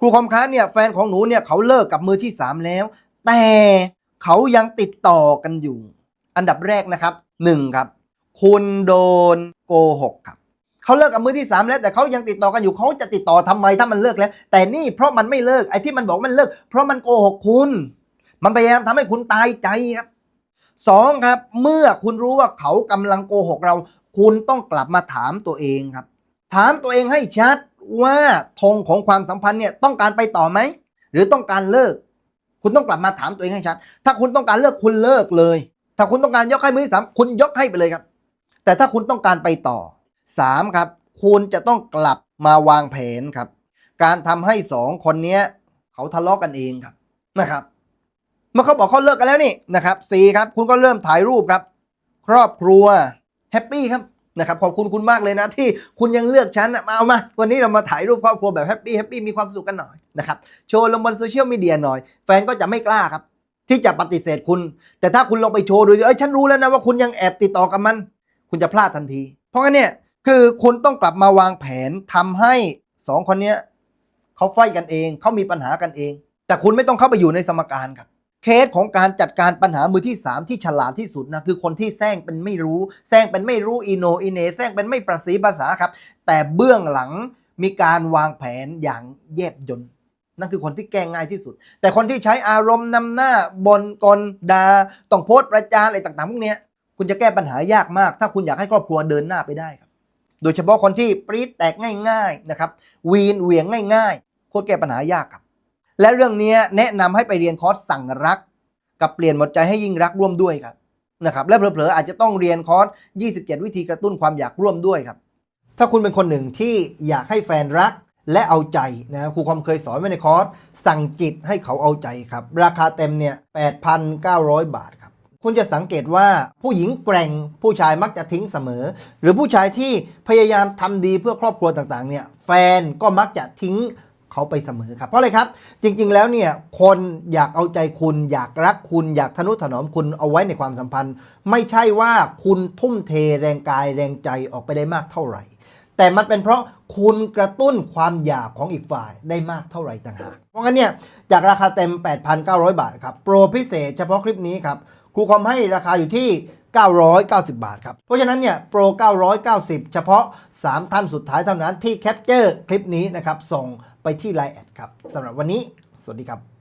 ครูคอมค้าเนี่ยแฟนของหนูเนี่ยเขาเลิกกับมือที่สามแล้ว แต่เขายังติดต่อกันอยู่ อันดับแรกนะครับหนึ่งครับ คุณโดนโกหกครับเขาเลิกกับมือที่สามแล้วแต่เขายังติดต่อกันอยู่เขาจะติดต่อทำไมถ้ามันเลิกแล้ว แต่นี่เพราะมันไม่เลิกไอ้ที่มันบอกมันเลิก เพราะมันโกหกคุณ มันพยายามทำให้คุณตายใจครับสองครับ เมื่อคุณรู้ว่าเขากำลังโกหกเรา คุณต้องกลับมาถามตัวเองครับ ถามตัวเองให้ชัด ว่าธงของความสัมพันธ์เนี่ยต้องการไปต่อไหม หรือต้องการเลิก คุณต้องกลับมาถามตัวเองให้ชัด ถ้าคุณต้องการเลิกคุณเลิกเลย ถ้าคุณต้องการยกให้มือที่สามคุณยกให้ไปเลยครับ แต่ถ้าคุณต้องการไปต่อสามครับ คุณจะต้องกลับมาวางแผนครับ การทำให้สองคนเนี้ยเขาทะเลาะกันเองครับนะครับ เมื่อเขาบอกเขาเลิกกันแล้วนี่นะครับสี่ครับ คุณก็เริ่มถ่ายรูปครับ ครอบครัวแฮปปี้ครับ นะครับขอบคุณคุณมากเลยนะที่คุณยังเลือกฉันมาเอามาวันนี้เรามาถ่ายรูปครอบครัวแบบแฮปปี้แฮปปี้มีความสุขกันหน่อยนะครับโชว์ลงบนโซเชียลมีเดียหน่อย แฟนก็จะไม่กล้าครับ ที่จะปฏิเสธคุณ แต่ถ้าคุณลงไปโชว์ดูเอ้ยฉันรู้แล้วนะว่าคุณยังแอบติดต่อกับมัน คุณจะพลาดทันที เพราะงั้นเนี่ยคือคุณต้องกลับมาวางแผนทำให้สองคนเนี้ยเขาไฟกันเองเขามีปัญหากันเอง แต่คุณไม่ต้องเข้าไปอยู่ในสมการครับ เคสของการจัดการปัญหามือที่ 3 ที่ฉลาดที่สุดนะคือคนที่แซงเป็นไม่รู้แซงเป็นไม่รู้อีโนอีเนแซงเป็นไม่ประสีภาษาครับ แต่เบื้องหลังมีการวางแผนอย่างแยบยนต์นั่นคือคนที่แก้ง่ายที่สุด แต่คนที่ใช้อารมณ์นำหน้าบนกลดาต้องโพสต์ประจานอะไรต่างๆพวกเนี้ยคุณจะแก้ปัญหายากมาก ถ้าคุณอยากให้ครอบครัวเดินหน้าไปได้ครับ โดยเฉพาะคนที่ปรี๊ดแตกง่าย ๆนะครับ วีนเหวี่ยงง่ายๆโคตรแก้ปัญหายากครับ และเรื่องนี้แนะนำให้ไปเรียนคอร์สสั่งรัก กับเปลี่ยนหมดใจให้ยิ่งรักร่วมด้วยครับนะครับและเผลอๆอาจจะต้องเรียนคอร์ส 27 วิธีกระตุ้นความอยากร่วมด้วยครับ ถ้าคุณเป็นคนหนึ่งที่อยากให้แฟนรักและเอาใจนะครูความเคยสอนไว้ในคอร์ส สั่งจิตให้เขาเอาใจครับ ราคาเต็มเนี่ย 8,900 บาทครับ คุณจะสังเกตว่าผู้หญิงแกร่งผู้ชายมักจะทิ้งเสมอ หรือผู้ชายที่พยายามทำดีเพื่อครอบครัวต่างๆเนี่ยแฟนก็มักจะทิ้ง เขาไปเสมอครับเพราะอะไรครับ จริง ๆ แล้วเนี่ยคนอยากเอาใจคุณ อยากรักคุณอยากทนุถนอมคุณเอาไว้ในความสัมพันธ์ ไม่ใช่ว่าคุณทุ่มเทแรงกายแรงใจออกไปได้มากเท่าไหร่ แต่มันเป็นเพราะคุณกระตุ้นความอยากของอีกฝ่ายได้มากเท่าไหร่ต่างหากเพราะงั้นเนี่ยจากราคาเต็ม 8,900 บาทครับโปรพิเศษเฉพาะคลิปนี้ครับครูคอมให้ราคาอยู่ที่990 บาทครับ เพราะฉะนั้นเนี่ยโปร 990 เฉพาะ 3 ท่านสุดท้ายเท่านั้นที่แคปเจอร์คลิปนี้นะครับ ส่ง ไปที่ Line แอดครับสำหรับวันนี้ สวัสดีครับ